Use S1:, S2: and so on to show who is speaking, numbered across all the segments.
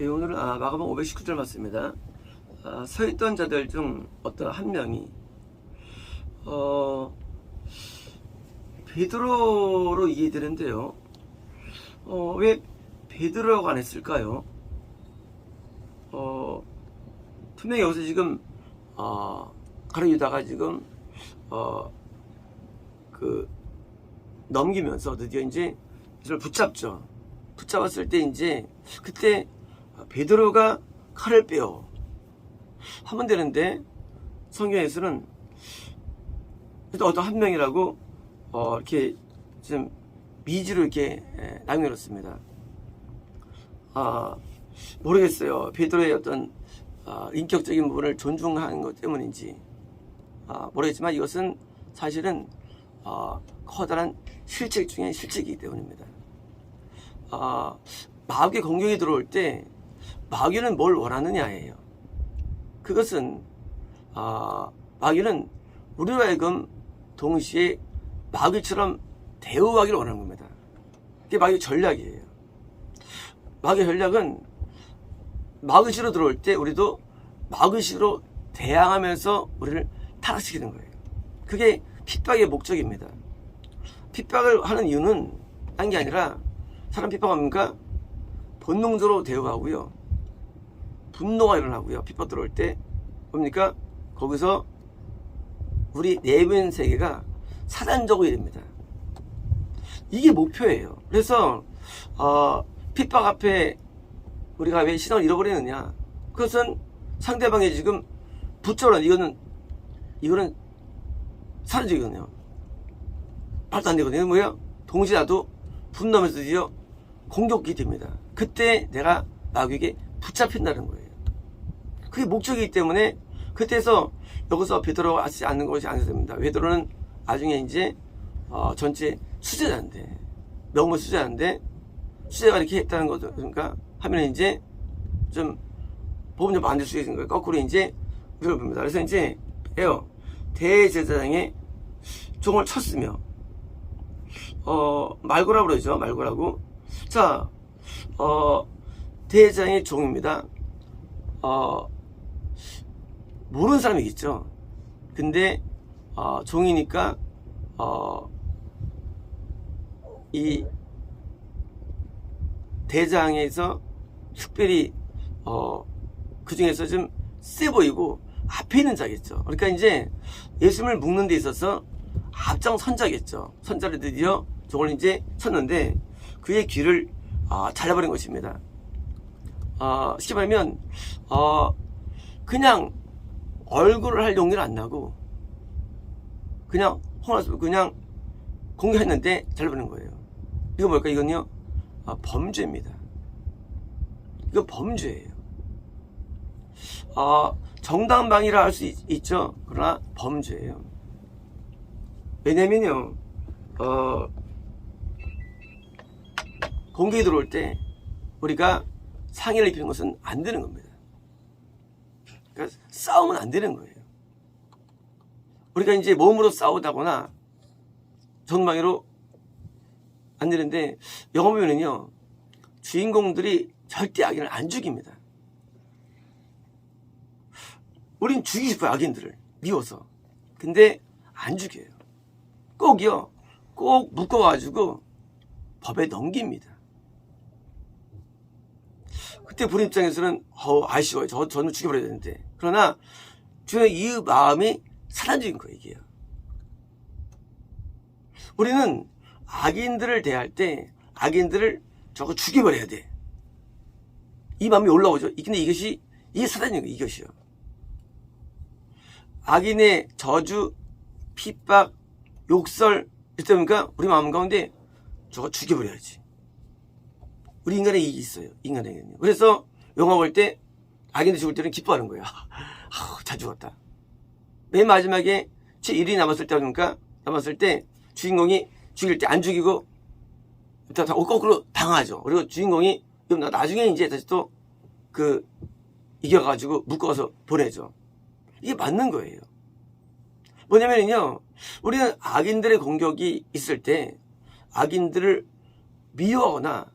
S1: 예, 오늘은 아, 마가복 519절 맞습니다. 아, 서 있던 자들 중 어떤 한 명이 어, 베드로로 이해되는데요. 어, 왜 베드로라고 안 했을까요? 어, 분명히 여기서 지금 어, 가르 유다가 지금 어, 그 넘기면서 드디어 이제 이를 붙잡죠. 붙잡았을 때 이제 그때 베드로가 칼을 빼어 하면 되는데 성경에서는 또 어떤 한 명이라고 어, 이렇게 좀 미지로 이렇게 에, 남겨놓습니다. 아 모르겠어요. 베드로의 어떤 아, 인격적인 부분을 존중하는 것 때문인지 아, 모르겠지만 이것은 사실은 아, 커다란 실책 중에 실책이기 때문입니다. 아, 마귀의 공격이 들어올 때 마귀는 뭘 원하느냐예요. 그것은 아, 마귀는 우리로 하여금 동시에 마귀처럼 대우하기를 원하는 겁니다. 그게 마귀 전략이에요. 마귀 전략은 마귀시로 들어올 때 우리도 마귀시로 대항하면서 우리를 타락시키는 거예요. 그게 핍박의 목적입니다. 핍박을 하는 이유는 딴 게 아니라 사람 핍박합니까? 본능적으로 대우하고요. 분노가 일어나고요. 핍박 들어올 때 뭡니까? 거기서 우리 내면 세계가 사단적으로 됩니다. 이게 목표예요. 그래서 어, 핍박 앞에 우리가 왜 신앙을 잃어버리느냐? 그것은 상대방이 지금 붙잡아 이거는 이거는 사라지거든요. 말도 안 되거든요. 뭐예요? 동시에 나도 분노하면서 드디어 공격이 됩니다. 그때 내가 마귀에게 붙잡힌다는 거예요. 그게 목적이기 때문에 그때서 여기서 베드로가 하지 않는 것이 아니됩니다 베드로는 나중에 이제 어, 전체 수제자인데 명문 수제자인데 수제가 이렇게 했다는 거죠. 그러니까 하면 이제 좀 보면 좀 만들 수 있는 거예요. 거꾸로 이제 이걸 봅니다. 그래서 이제 에요 대제사장의 종을 쳤으며 어 말고라고 그러죠. 말고라고. 자, 어 대제사장의 종입니다. 어 모르는 사람이겠죠. 근데 어, 종이니까 어, 이 대장에서 특별히 어, 그 중에서 좀 세 보이고 앞에 있는 자겠죠. 그러니까 이제 예수님을 묶는 데 있어서 앞장 선자겠죠. 선자를 드디어 저걸 이제 쳤는데 그의 귀를 아, 잘라버린 것입니다. 어, 쉽게 말하면 어, 그냥 얼굴을 할 용기를 안 나고 그냥 홍라수 그냥 공개했는데 잘라버린 거예요. 이거 뭘까? 이건요 아, 범죄입니다. 이거 범죄예요. 아, 정당방위라 할 수 있죠. 그러나 범죄예요. 왜냐면요, 어, 공격이 들어올 때 우리가 상해를 입히는 것은 안 되는 겁니다. 그러니까 싸우면 안 되는 거예요. 우리가 이제 몸으로 싸우다거나 전방위로 안 되는데 영화 보면은요 주인공들이 절대 악인을 안 죽입니다. 우린 죽이고 싶어요 악인들을 미워서. 근데 안 죽여요. 꼭요 꼭 묶어가지고 법에 넘깁니다. 그때 본 입장에서는 어 아쉬워요. 저 저는 죽여버려야 되는데. 그러나 주의 이 마음이 사단적인 거예요 이게요. 우리는 악인들을 대할 때 악인들을 저거 죽여버려야 돼. 이 마음이 올라오죠. 근데 이것이 이게 사단인 거예요. 이것이요. 악인의 저주, 핍박, 욕설 이때니까 우리 마음 가운데 저거 죽여버려야지. 우리 인간에 이게 있어요. 인간에게는요. 그래서 영화 볼 때 악인들 죽을 때는 기뻐하는 거야. 아우, 잘 죽었다. 맨 마지막에 제 일이 남았을 때 그러니까 남았을 때 주인공이 죽일 때 안 죽이고 다, 다 거꾸로 당하죠. 그리고 주인공이 그럼 나중에 이제 다시 또 그 이겨가지고 묶어서 보내죠. 이게 맞는 거예요. 뭐냐면요, 우리는 악인들의 공격이 있을 때 악인들을 미워하거나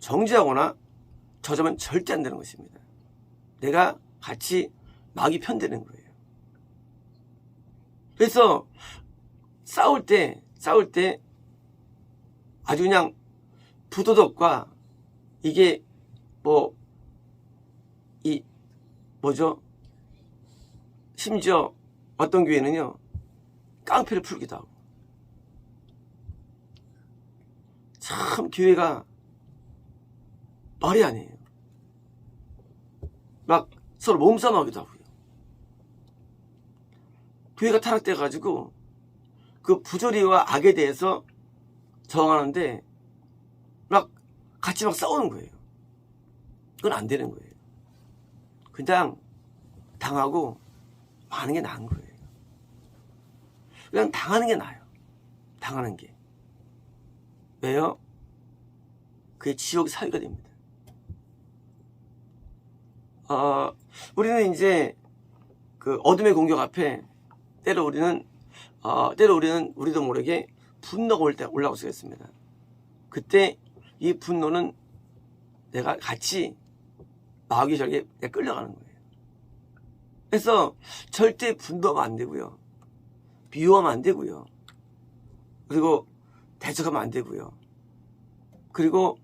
S1: 정지하거나 저 점은 절대 안 되는 것입니다. 내가 같이 막이 편되는 거예요. 그래서 싸울 때, 싸울 때 아주 그냥 부도덕과 이게 뭐, 이, 뭐죠? 심지어 어떤 교회는요, 깡패를 풀기도 하고. 참, 교회가 말이 아니에요. 막 서로 몸싸움하기도 하고요. 교회가 타락돼가지고 그 부조리와 악에 대해서 저항하는데 막 같이 막 싸우는 거예요. 그건 안 되는 거예요. 그냥 당하고 마는 게 나은 거예요. 그냥 당하는 게 나아요. 당하는 게. 왜요? 그게 지옥 사유가 됩니다. 어, 우리는 이제 그 어둠의 공격 앞에 때로 우리는 어, 때로 우리는 우리도 모르게 분노가 올 때 올라올 수가 있습니다. 그때 이 분노는 내가 같이 마귀 절에 끌려가는 거예요. 그래서 절대 분노하면 안 되고요. 비유하면 안 되고요. 그리고 대적하면 안 되고요. 그리고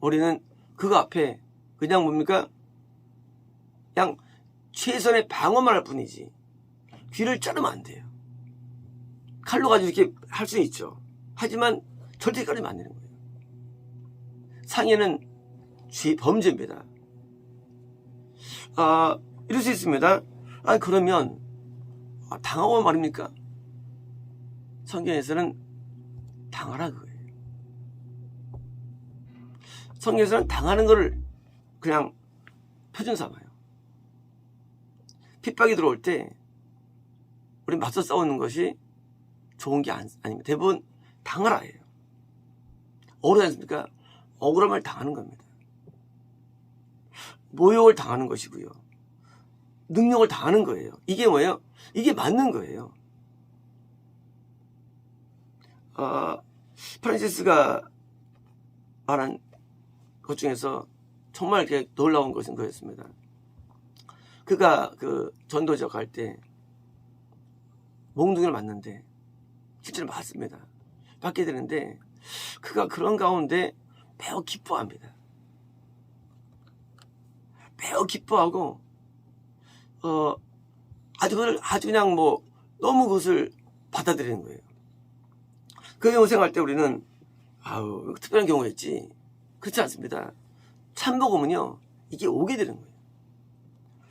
S1: 우리는 그거 앞에 그냥 뭡니까? 그냥 최선의 방어만 할 뿐이지 귀를 자르면 안 돼요. 칼로 가지고 이렇게 할 수는 있죠. 하지만 절대 가르면 안 되는 거예요. 상해는 죄 범죄입니다. 아 이럴 수 있습니다. 아 그러면 아, 당하고 말입니까? 성경에서는 당하라 그거예요. 성경에서는 당하는 것을 그냥 표준 삼아요. 핍박이 들어올 때 우리 맞서 싸우는 것이 좋은 게 아니, 아닙니다. 대부분 당하라예요. 억울하지 않습니까? 억울함을 당하는 겁니다. 모욕을 당하는 것이고요. 능력을 당하는 거예요. 이게 뭐예요? 이게 맞는 거예요. 어, 프란시스가 말한 것 중에서 정말 이렇게 놀라운 것은 그였습니다. 그가 그 전도적 할 때 몽둥이를 맞는데 실제로 맞습니다. 맞게 되는데 그가 그런 가운데 매우 기뻐합니다. 매우 기뻐하고 어 아주 그걸 아주 그냥 뭐 너무 그것을 받아들이는 거예요. 그 경우 생각할 때 우리는 아우 특별한 경우였지 그렇지 않습니다. 참복음은요 이게 오게 되는 거예요.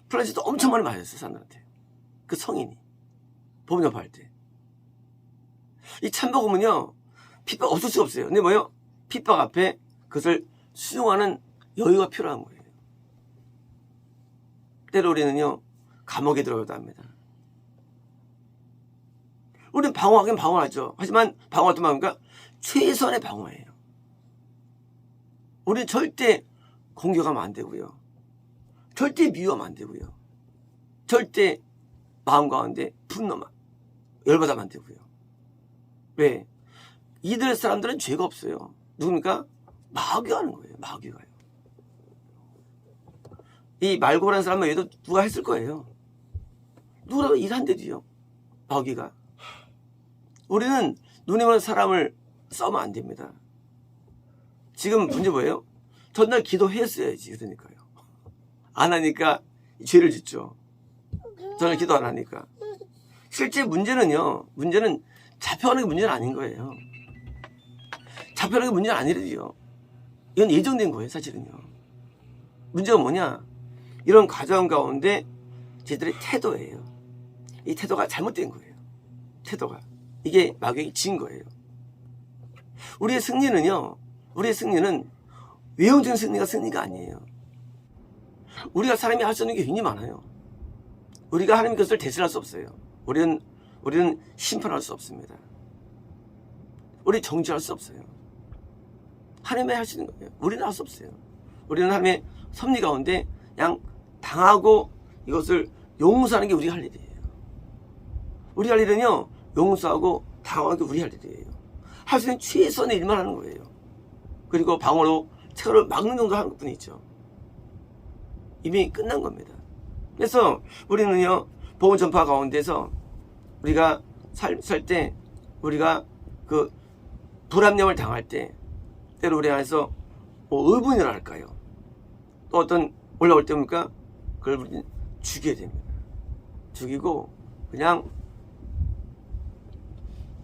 S1: 프란시스도 엄청 많이 맞았어요 사람들한테 그 성인이 법접할 때. 이 참복음은요 핍박 없을 수가 없어요. 근데 뭐요? 핍박 앞에 그것을 수용하는 여유가 필요한 거예요. 때로 우리는요 감옥에 들어가도 합니다. 우리는 방어하긴 방어하죠. 하지만 방어도 뭡니까? 최선의 방어예요. 우리는 절대 공격하면 안 되고요. 절대 미워하면 안 되고요. 절대 마음 가운데 분노만 열받아면 안 되고요. 왜? 이들 사람들은 죄가 없어요. 누굽니까? 마귀가 하는 거예요. 마귀가요. 이 말고라는 사람은 얘도 누가 했을 거예요. 누구라도 일한대도요. 마귀가. 우리는 눈에 보는 사람을 써면 안 됩니다. 지금 문제 뭐예요? 전날 기도했어야지. 그러니까요. 안 하니까 죄를 짓죠. 전날 기도 안 하니까. 실제 문제는요. 문제는 잡혀가는 게 문제는 아닌 거예요. 잡혀가는 게 문제는 아니래요. 이건 예정된 거예요. 사실은요. 문제가 뭐냐? 이런 과정 가운데 저희들의 태도예요. 이 태도가 잘못된 거예요. 태도가. 이게 마귀에게 진 거예요. 우리의 승리는요, 우리의 승리는 외형적인 승리가 승리가 아니에요. 우리가 사람이 할 수 있는 게 굉장히 많아요. 우리가 하나님 것을 대신할 수 없어요. 우리는, 우리는 심판할 수 없습니다. 우리 정죄할 수 없어요. 하나님이 할수 있는 거예요. 우리는 할 수 없어요. 우리는 하나님의 섭리 가운데 그냥 당하고 이것을 용서하는 게 우리 할 일이에요. 우리 할 일은요, 용서하고 당하는 게 우리 할 일이에요. 할 수 있는 최선의 일만 하는 거예요. 그리고 방어로 책을 막는 정도 하는 것 뿐이죠. 이미 끝난 겁니다. 그래서 우리는요, 복음 전파 가운데서 우리가 살 때 우리가 그 불합령을 당할 때 때로 우리 안에서 뭐 의분을 할까요? 또 어떤 올라올 때입니까? 그걸 죽여야 됩니다. 죽이고 그냥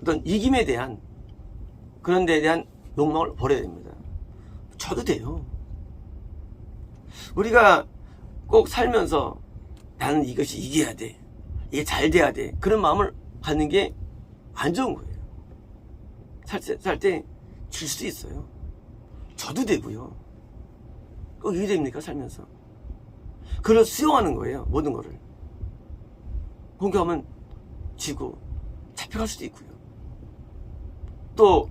S1: 어떤 이김에 대한 그런 데에 대한 욕망을 버려야 됩니다. 저도 돼요. 우리가 꼭 살면서 나는 이것이 이겨야 돼. 이게 잘 돼야 돼. 그런 마음을 갖는 게 안 좋은 거예요. 살때질 수도 있어요. 저도 되고요. 꼭 이게 됩니까? 살면서. 그걸 수용하는 거예요. 모든 거를. 공격하면 지고 잡혀갈 수도 있고요. 또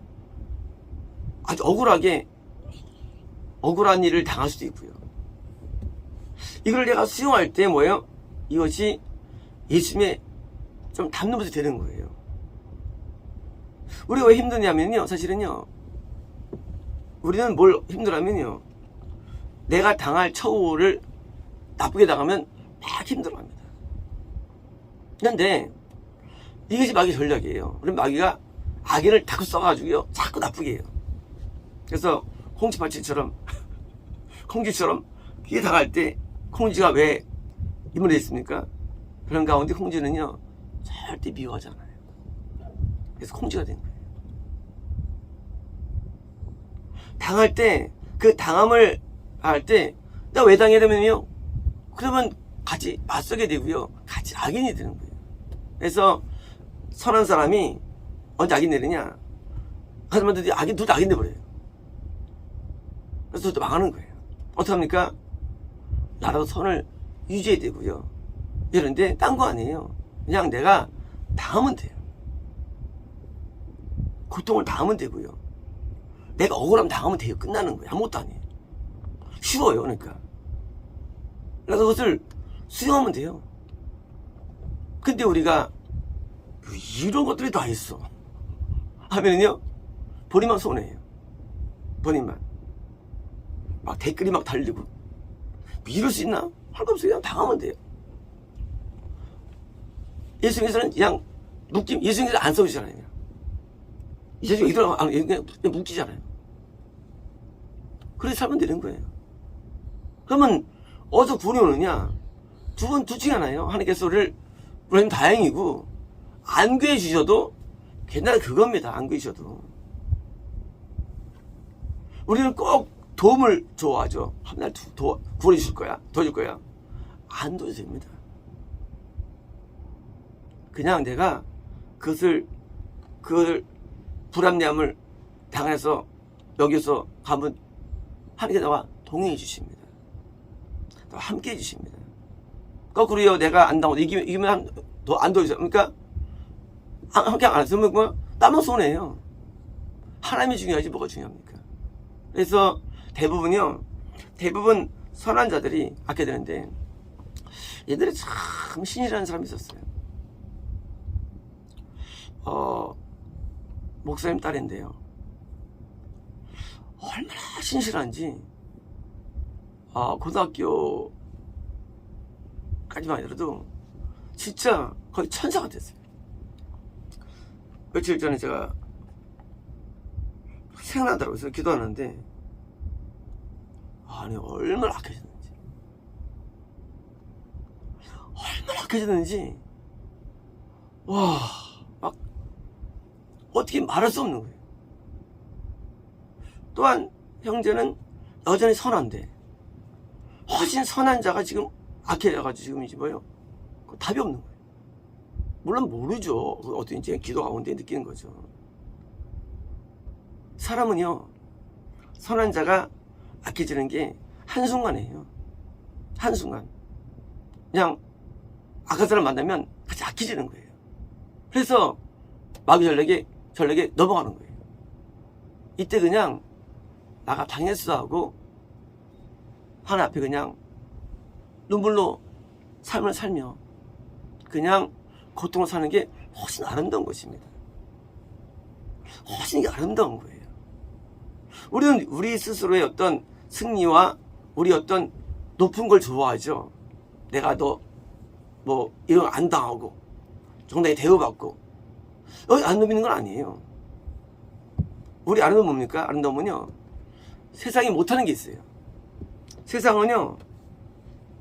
S1: 아주 억울하게 억울한 일을 당할 수도 있고요. 이걸 내가 수용할 때 뭐예요? 이것이 예수님의 좀 담는 것이 되는 거예요. 우리가 왜 힘드냐면요, 사실은요, 우리는 뭘 힘들하면요, 내가 당할 처우를 나쁘게 당하면 막 힘들어합니다. 그런데 이것이 마귀 전략이에요. 그럼 마귀가 악인을 자꾸 써가지고요, 자꾸 나쁘게 해요. 그래서 콩쥐밭이처럼 콩쥐처럼 그게 당할 때 콩쥐가 왜 이문에 있습니까? 그런 가운데 콩쥐는요 절대 미워하잖아요. 그래서 콩쥐가 된 거예요. 당할 때 그 당함을 할때나 왜 당해야 되면요? 그러면 같이 맞서게 되고요. 같이 악인이 되는 거예요. 그래서 선한 사람이 언제 악인 되느냐? 하지만 악인 둘 다 악인 돼버려요. 그래서 또 망하는 거예요. 어떡합니까? 나라도 선을 유지해야 되고요. 이런데 딴 거 아니에요. 그냥 내가 당하면 돼요. 고통을 당하면 되고요. 내가 억울하면 당하면 돼요. 끝나는 거예요. 아무것도 아니에요. 쉬워요. 그러니까. 그래서 그것을 수용하면 돼요. 근데 우리가 이런 것들이 다 있어. 하면은요, 본인만 손해예요. 본인만. 막 댓글이 막 달리고. 이럴 수 있나? 할 거 없어요. 그냥 당하면 돼요. 예수님께서는 그냥 묶임, 예수님께서 안 써주잖아요. 그냥. 예수님 이들 그냥, 묶이잖아요. 그래서 살면 되는 거예요. 그러면 어디서 구원이 오느냐? 두 번 두지 않아요. 하나님께서 우리를, 우리는 다행이고, 안 구해주셔도 괜찮아 그겁니다. 안 구해주셔도. 우리는 꼭 도움을 좋아하죠. 한날 구원해 주실 거야. 도와줄 거야. 안 도와도 됩니다. 그냥 내가 그것을, 그걸 불합리함을 당해서 여기서 가면 하나님께 나와 동행해 주십니다. 나와 함께 해 주십니다. 거꾸로요, 내가 안 당하고 이기면, 이기면 더안 도와주세요. 그러니까, 함께 안 했으면 뭐, 나만 손해예요. 하나님이 중요하지 뭐가 중요합니까? 그래서 대부분이요, 대부분 선한 자들이 아껴야 되는데, 얘들이 참 신이라는 사람이 있었어요. 어, 목사님 딸인데요. 얼마나 신실한지, 아, 고등학교까지만 해도 진짜 거의 천사가 됐어요. 며칠 전에 제가 생각나더라고요. 기도하는데, 아니, 얼마나 악해졌는지. 얼마나 악해졌는지, 와, 막, 어떻게 말할 수 없는 거예요. 또한, 형제는 여전히 선한데, 훨씬 선한 자가 지금 악해져가지고 지금 이제 뭐예요? 답이 없는 거예요. 물론 모르죠. 어떤 이제 기도 가운데 느끼는 거죠. 사람은요, 선한 자가 악해지는 게 한순간이에요. 한순간. 그냥 악한 사람 만나면 같이 악해지는 거예요. 그래서 마귀 전략에, 전략에 넘어가는 거예요. 이때 그냥 나가 당했어 하고 하나 앞에 그냥 눈물로 삶을 살며 그냥 고통을 사는 게 훨씬 아름다운 것입니다. 훨씬 아름다운 거예요. 우리는 우리 스스로의 어떤 승리와 우리 어떤 높은 걸 좋아하죠. 내가 너뭐 이런 거안 당하고 정당히 대우받고 여기 아름다움 있는 건 아니에요. 우리 아름다움 뭡니까? 아름다움은요 세상이 못하는 게 있어요. 세상은요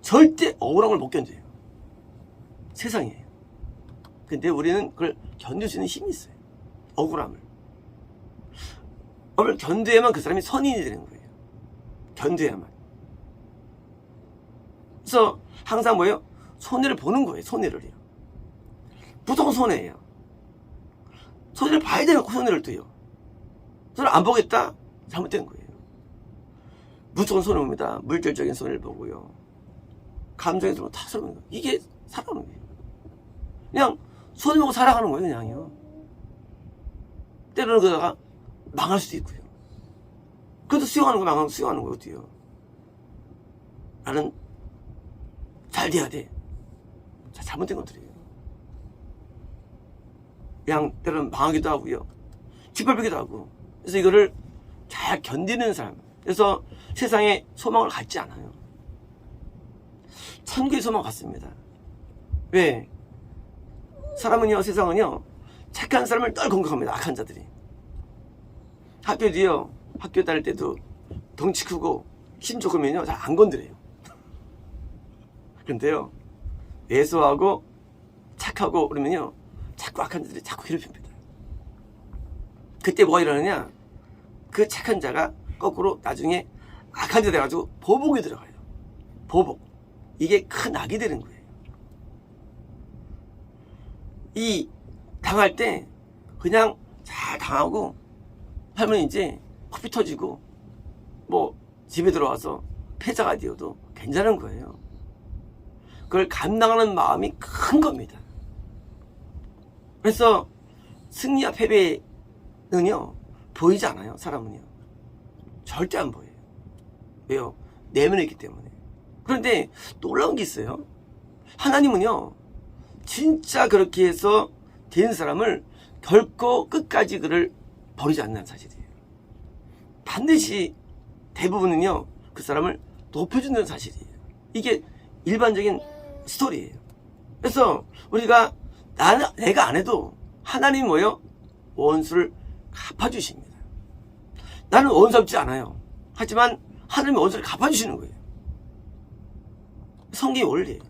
S1: 절대 억울한 걸 못 견뎌요. 세상이에요. 근데 우리는 그걸 견딜 수 있는 힘이 있어요. 억울함을. 억울을 견뎌야만 그 사람이 선인이 되는 거예요. 견뎌야만. 그래서 항상 뭐예요? 손해를 보는 거예요. 손해를요. 무조건 손해예요. 손해를 봐야 되는 손해를 또요. 손해를 안 보겠다? 잘못된 거예요. 무조건 손해 봅니다. 물질적인 손해를 보고요. 감정의 손해 다 손해 거예요. 이게 살아가는 거예요. 그냥 손해 보고 살아가는 거예요. 그냥요. 때로는 그러다가 망할 수도 있고요. 그래도 수용하는 거 망하면 수용하는 거예요. 어때요? 나는 잘 돼야 돼. 자, 잘못된 것들이에요. 그냥 때로는 망하기도 하고요. 짓밟히기도 하고. 그래서 이거를 잘 견디는 사람. 그래서 세상에 소망을 갖지 않아요. 천국의 소망 갖습니다. 왜? 사람은요, 세상은요, 착한 사람을 널 공격합니다. 악한 자들이. 학교 뒤요, 학교 다닐 때도 덩치 크고 힘 좋으면요, 잘 안 건드려요. 근데요, 예소하고 착하고 그러면요, 자꾸 악한 자들이 자꾸 괴롭힙니다. 그때 뭐가 일어나냐? 그 착한 자가 거꾸로 나중에 악한 자 돼가지고 보복이 들어가요. 보복. 이게 큰 악이 되는 거예요. 이 당할 때 그냥 잘 당하고 하면 이제 커피 터지고 뭐 집에 들어와서 패자가 되어도 괜찮은 거예요. 그걸 감당하는 마음이 큰 겁니다. 그래서 승리와 패배는요 보이지 않아요 사람은요. 절대 안 보여요. 왜요? 내면에 있기 때문에. 그런데 놀라운 게 있어요. 하나님은요 진짜 그렇게 해서 된 사람을 결코 끝까지 그를 버리지 않는 사실이에요 반드시 대부분은요 그 사람을 높여준다는 사실이에요 이게 일반적인 스토리예요 그래서 우리가 나는 내가 안 해도 하나님 뭐요? 원수를 갚아주십니다. 나는 원수 없지 않아요. 하지만 하나님이 원수를 갚아주시는 거예요. 성경이 원리예요.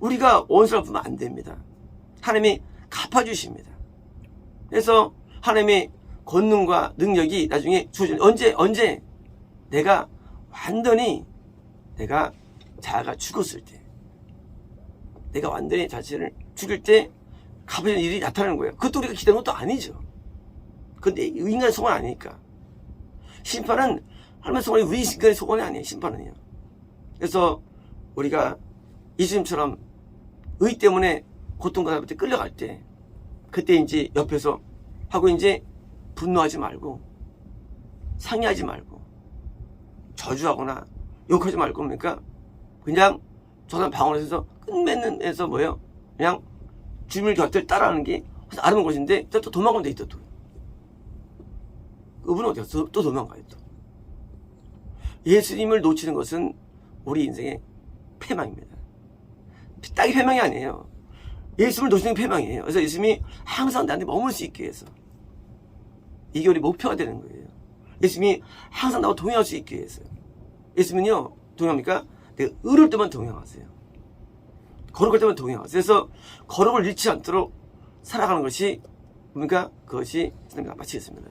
S1: 우리가 원수를 갚으면 안 됩니다. 하나님이 갚아주십니다. 그래서 하나님의 권능과 능력이 나중에 주어진 언제 언제 내가 완전히 내가 자아가 죽었을 때 내가 완전히 자신을 죽일 때 갚아주는 일이 나타나는 거예요. 그것도 우리가 기대한 것도 아니죠. 근데 인간의 소원 아니니까. 심판은 하나님의 소원이 우리 인간의 소원이 아니에요. 심판은요. 그래서 우리가 예수님처럼 의 때문에 고통받을 때 끌려갈 때 그때 이제 옆에서 하고 이제 분노하지 말고 상의하지 말고 저주하거나 욕하지 말고 그러니까 그냥 저 사람 방언에서 끝맺는 에서 뭐예요? 그냥 주님을 곁을 따라하는 게 아름다운 것인데 또 도망가면 돼 있다 또. 그분은 어디 갔어? 또 도망가요 또. 예수님을 놓치는 것은 우리 인생의 패망입니다. 딱이 패망이 아니에요. 예수님을 놓치는 게 패망이에요. 그래서 예수님이 항상 나한테 머물 수 있게 해서 이게 우리 목표가 되는 거예요. 예수님이 항상 나와 동행할 수 있게 해서 예수님은요 동행합니까? 내가 의를 때만 동행하세요. 거룩할 때만 동행하세요. 그래서 거룩을 잃지 않도록 살아가는 것이 뭡니까? 그것이 하나님과 마치겠습니다.